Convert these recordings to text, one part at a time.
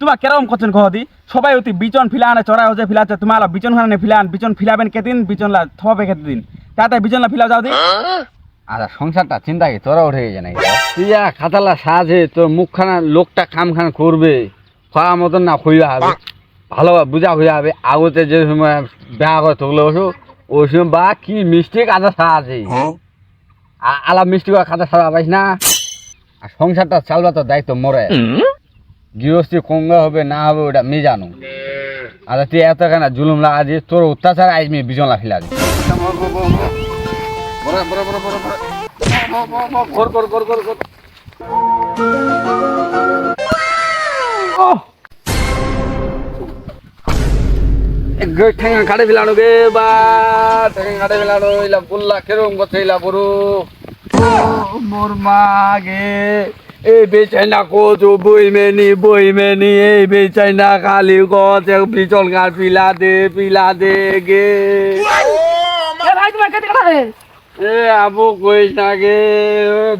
তোমার কেরকম করছেন কহদি সবাই অতি বিচন ফিলানে চড়া হচ্ছে ফিলাচ্ছে তোমার বিচন খানে ফিলান বিচন ফিলাবেন কেদিন বিচন লা থবে কেদিন তাতে বিচন লা ফিলাও যাও দি। আচ্ছা সংসারটা চিন্তা কি? তোরা উঠে গেছে নাকি? তুইয়া খাতালা সাজে তোর মুখখানা লোকটা খামখান করবে। খরা মতন না হইয়া হবে। ভালো বুঝা হইয়া হবে। আগতে যে সময় বেহা করে থাকলে ওসব ওই সময় বা কি মিষ্টি কাঁচা সাজে। আলা মিষ্টি করে খাতা সাজা পাইস না। আর সংসারটা চালবা তো দায়িত্ব মরে। গৃহস্থী কঙ্গা হবে না হবে ওটা আমি জানো আচ্ছা তুই এত কেন জুলুম লাগা দিয়ে তোর অত্যাচার আইস মেয়ে বিজন লাফিলা দি ঠেঙ্গা কাটে ফেলানো গে বা ঠেঙ্গা কাটে ফেলানো ইলা বললা কেরম করছে ইলা বড় মোর মা গে এই বেচাইনা কোচো বই মেনি বই মেনি এই বেচাইনা খালি গছ বিচল গাছ পিলা দে পিলা দে গে। এ ভাই তোমার কেটে কাটা এ আবু কইস না গে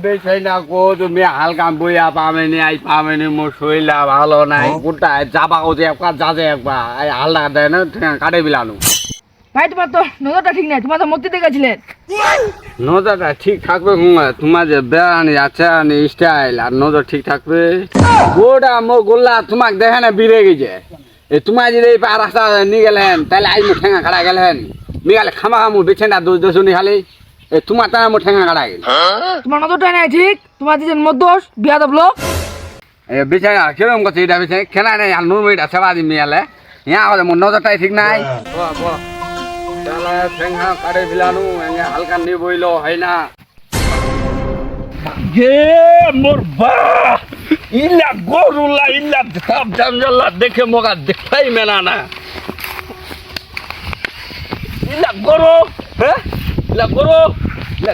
বেচাইনা কোচ তুমি হালকা বইয়া পামেনি আই পামেনি মোর শরীরটা ভালো নাই। গোটা যাবা কোচে একবার যাজে একবার। এই হালকা দেয় না কাটে ফেলানো ভাই তোমার তো নজরটা ঠিক নাই তোমার তো মূর্তিতে গেছিলেন নজরটা ঠিক থাকবে তোমার যে বেড়ানি আচারানি স্টাইল আর নজর ঠিক থাকবে? গোটা মো গোল্লা তোমাক দেখে না বিরে গেছে। এ তোমার যদি এই পা রাস্তা নিয়ে গেলেন তাহলে আজ মো ঠেঙ্গা কাটা গেলেন। মি গেলে খামা খামু বেছে না দোষ দোষ নি খালি। এ তোমার তারা মো ঠেঙ্গা কাটা গেল। তোমার নজরটা নাই ঠিক তোমার যে মধ্যস বিয়া দেবলো এ বেছে না কিরম করছে এটা বেছে কেনা নেই আর নুন মিটা সেবা দি মিয়ালে ইয়া আমাদের মোর নজরটাই ঠিক নাই। হয় না। গে বা, ইলা দেখে মগা দেখাই মেনা না। ইলা গরু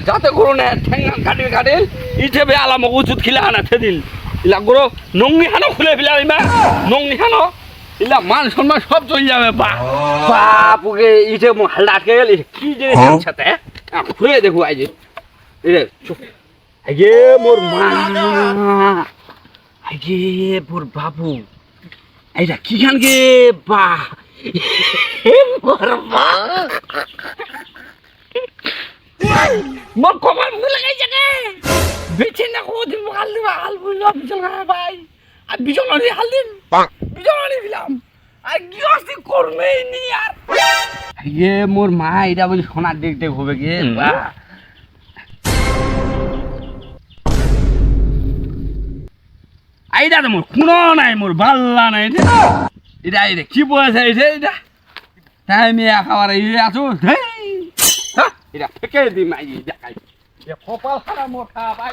যাতে গরু নে কাটিল কাটিল ইছে বে আলা মগ উচুত খিলা হানা থেদিল ইলা গরু নঙ্গি হানো খুলে ফেলা ইমা নঙ্গি হানো। ইলা মান সম্মান সব চলে যাবে বা। বাপুকে ইটে মো হালটা আটকে গেল কি জিনিস সাথে খুলে দেখো আই যে। এরে আগে মোর মা। আগে মোর বাবু এইটা কি খান গে বা। মোর মা। মোর কপাল ভুলে গেছে রে বেছে না কো দিন হাল দিবা হাল বুঝলো বিচল ভাই আর বিচল হাল দিন বিচল দিলাম। আর গৃহস্থী করবেই নি আর? আগে মোর মা এটা বলি সোনার দিক দিক হবে গে বা আইডা তো মোর খুনো নাই মোর বাল্লা নাই এটা এটা কি বয়স এটা এটা? তাই আমি একেবারে ইয়ে আছো হ্যাঁ, এটা ফেকে দিম আই দেখাই। কপাল খারাপ মোর খা ভাই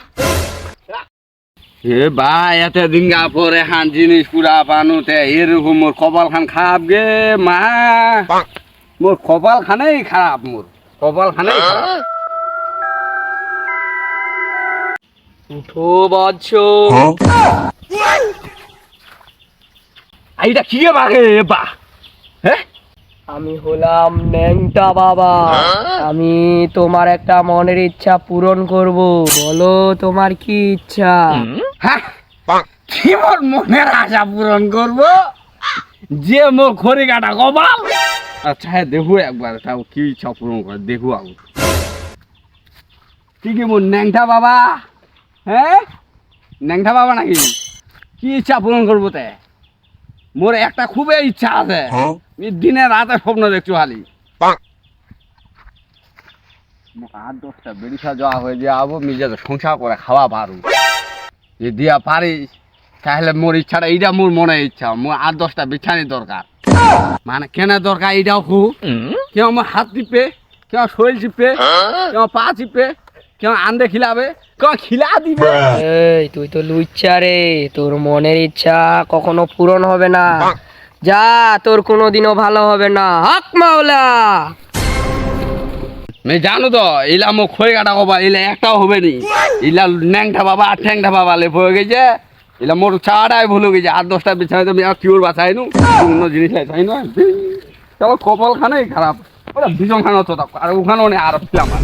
এ ভাই এত দিনগা পরে হান জিনিস পুরা পানুতে এরকম মোর কপাল খান খারাপ গে মা। মোর কপাল খানেই খারাপ মোর কপাল খানেই খারাপ। উঠো বাচ্চ। এইটা কি গে বাগে বা হ্যাঁ? আমি হলাম ন্যাংটা বাবা। আমি তোমার একটা মনের ইচ্ছা পূরণ করব। বলো তোমার কি ইচ্ছা? হ্যাঁ? কি মোর মনের আশা পূরণ করব। যে মোর খড়ি কাটা কপাল। আচ্ছা হ্যাঁ দেখো একবার তাও কি ইচ্ছা পূরণ করে দেখো আগে কি কি মোর ন্যাংটা বাবা? হ্যাঁ? ন্যাংটা বাবা নাকি? কি ইচ্ছা পূরণ করব তে? মোর একটা খুবই ইচ্ছা আছে। দিনে রাতে স্বপ্ন দেখছ খালি। আট দশটা বেড়িশা যাওয়া হয়ে যাব নিজে সংসার করে খাওয়া পারু যে দিয়া পারিস, তাহলে মোর ইচ্ছাটা এইটা মোর মনে ইচ্ছা, মোর আট দশটা বিছানি দরকার। মানে কেন দরকার এইটাও খুব? কেউ আমার হাত টিপে, কেউ শরীর চিপে কেউ পা চিপে কেউ আন্দে খিলাবে, কেউ খিলা দিবে। এই, তুই তো লুচ্ছা রে, তোর মনের ইচ্ছা কখনো পূরণ হবে না। যা, তোর কোনোদিনও ভালো হবে না। হক মাওলা। আমি জানো তো ইলা মোক খই কাটা কবা ইলা একটাও হবে নি। ইলা ন্যাংটা বাবা, আর ঠ্যাংটা বাবা লেপ হয়ে গেছে। ইলা মোর ছাড়াই ভুল গেছে আট দশটা বিছানা তো আর কিউর বাঁচাই নু। অন্য জিনিস চাই না চলো কপাল খানে খারাপ। ওরা ভীষণ খানো তো আর ওখানেও নেই, আর ফিলাম আর